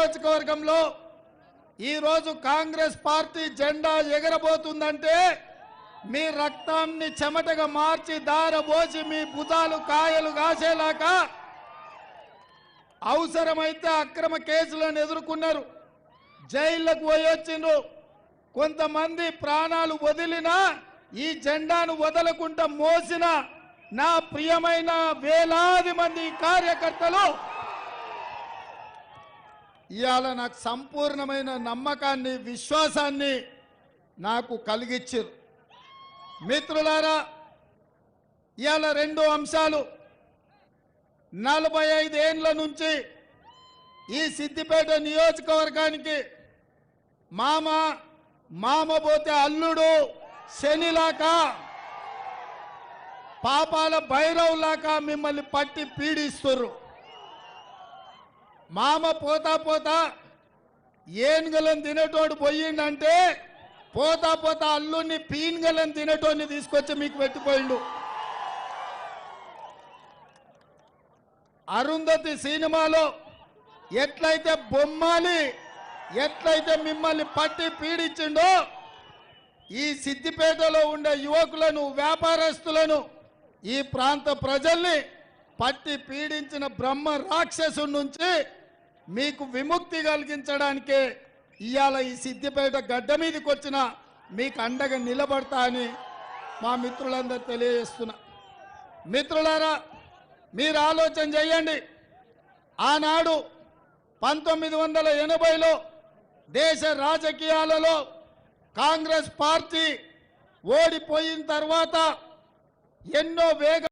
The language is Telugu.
నియోజకవర్గంలో ఈరోజు కాంగ్రెస్ పార్టీ జెండా ఎగరబోతుందంటే మీ రక్తాన్ని చెమటగా మార్చి దారబోసి మీ భుజాలు కాయలు కాసేలాగా అవసరమైతే అక్రమ కేసులను ఎదుర్కొన్నారు. జైళ్ళకు పోయొచ్చిండ్రు కొంతమంది ప్రాణాలు వదిలినా ఈ జెండాను వదలకుండా మోసిన నా ప్రియమైన వేలాది మంది కార్యకర్తలు ఇవాళ నాకు సంపూర్ణమైన నమ్మకాన్ని విశ్వాసాన్ని నాకు కలిగించారు మిత్రులారా ఇవాళ రెండు అంశాలు నలభై ఐదేండ్ల నుంచి ఈ సిద్దిపేట నియోజకవర్గానికి మామ మామ పోతే అల్లుడు శనిలాక పాపాల భైరవులాక మిమ్మల్ని పట్టి పీడిస్తుర్రు. మామ పోతా పోతా ఏనుగలను తినేటోడు పోయిండంటే పోతా పోతా అల్లుని పీనుగలను తినేటోడిని తీసుకొచ్చి మీకు పెట్టిపోయిండు. అరుంధతి సినిమాలో ఎట్లయితే బొమ్మాలి ఎట్లయితే మిమ్మల్ని పట్టి పీడించిండో ఈ సిద్దిపేటలో ఉండే యువకులను వ్యాపారస్తులను ఈ ప్రాంత ప్రజల్ని పట్టి పీడించిన బ్రహ్మ రాక్షసుడి నుంచి మీకు విముక్తి కలిగించడానికే ఇవాళ ఈ సిద్దిపేట గడ్డ మీదకి వచ్చిన మీకు అండగా నిలబడతా అని మా మిత్రులందరూ తెలియజేస్తున్నా. మిత్రులారా మీరు ఆలోచన చేయండి. ఆనాడు పంతొమ్మిది వందల ఎనభైలో దేశ రాజకీయాలలో కాంగ్రెస్ పార్టీ ఓడిపోయిన తర్వాత ఎన్నో వేగ